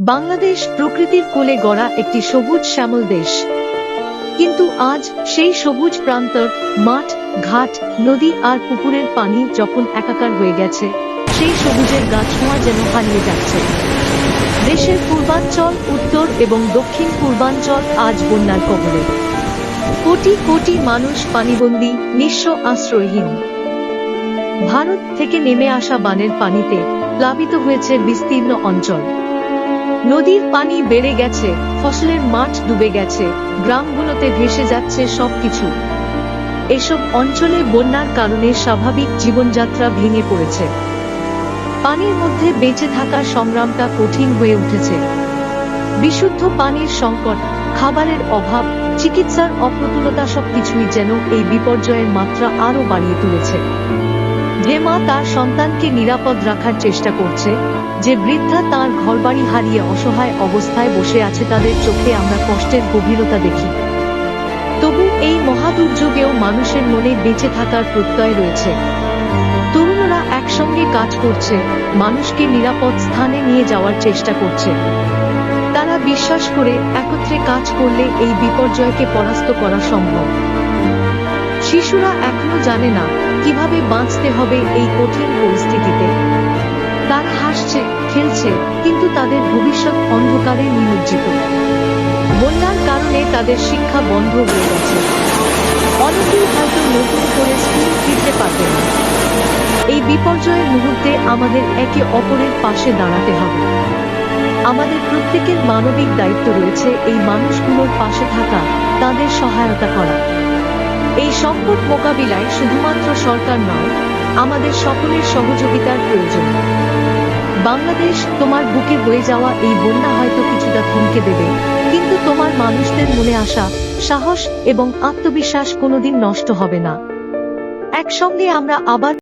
বাংলাদেশ প্রকৃতির কোলে গড়া একটি সবুজ শ্যামল দেশ। কিন্তু আজ সেই সবুজ প্রান্তর, মাঠ, ঘাট, নদী আর পুকুরের পানি যখন একাকার হয়ে গেছে, সেই সবুজের গাছমোয়া যেন হারিয়ে যাচ্ছে। দেশের পূর্বাঞ্চল, উত্তর এবং দক্ষিণ পূর্বাঞ্চল আজ বন্যার কবলে। কোটি কোটি মানুষ পানিবন্দী, নিঃস্ব আশ্রয়হীন। ভারত থেকে নেমে আসা বানের পানিতে প্লাবিত হয়েছে বিস্তীর্ণ অঞ্চল। নদীর পানি বেড়ে গেছে, ফসলের মাঠ ডুবে গেছে, গ্রামগুলোতে ভেসে যাচ্ছে সবকিছু। এসব অঞ্চলে বন্যার কারণে স্বাভাবিক জীবনযাত্রা ভেঙে পড়েছে। পানির মধ্যে বেঁচে থাকার সংগ্রামটা কঠিন হয়ে উঠেছে। বিশুদ্ধ পানির সংকট, খাবারের অভাব, চিকিৎসার অপ্রতুলতা সবকিছুই যেন এই বিপর্যয়ের মাত্রা আরও বাড়িয়ে তুলেছে। যে মা তার সন্তানকে নিরাপদ রাখার চেষ্টা করছে, যে বৃদ্ধা তার ঘরবাড়ি হারিয়ে অসহায় অবস্থায় বসে আছে তাদের চোখে আমরা কষ্টের গভীরতা দেখি। তবু এই মহাদুর্যোগেও মানুষের মনে বেঁচে থাকার প্রত্যয় রয়েছে। তরুণরা একসঙ্গে কাজ করছে, মানুষকে নিরাপদ স্থানে নিয়ে যাওয়ার চেষ্টা করছে। তারা বিশ্বাস করে একত্রে কাজ করলে এই বিপর্যয়কে পরাস্ত করা সম্ভব। শিশুরা এখনও জানে না কীভাবে বাঁচতে হবে এই কঠিন পরিস্থিতিতে? তারা হাসছে, খেলছে, কিন্তু তাদের ভবিষ্যৎ অন্ধকারে নিমজ্জিত। বন্যার কারণে তাদের শিক্ষা বন্ধ হয়ে গেছে। অনেকেই হয়তো নতুন করে স্কুল ফিরতে পারবে না। এই বিপর্যয়ের মুহূর্তে আমাদের একে অপরের পাশে দাঁড়াতে হবে। আমাদের প্রত্যেকের মানবিক দায়িত্ব রয়েছে এই মানুষগুলোর পাশে থাকা, তাদের সহায়তা করা। এই সংকট মোকাবিলায় শুধুমাত্র সরকার নয়, আমাদের সকলের সহযোগিতার প্রয়োজন। বাংলাদেশ তোমার বুকে বয়ে যাওয়া এই বন্যা হয়তো কিছুটা থমকে দেবে, কিন্তু তোমার মানুষদের মনে আসা সাহস এবং আত্মবিশ্বাস কোনোদিন নষ্ট হবে না। একসঙ্গে আমরা আবার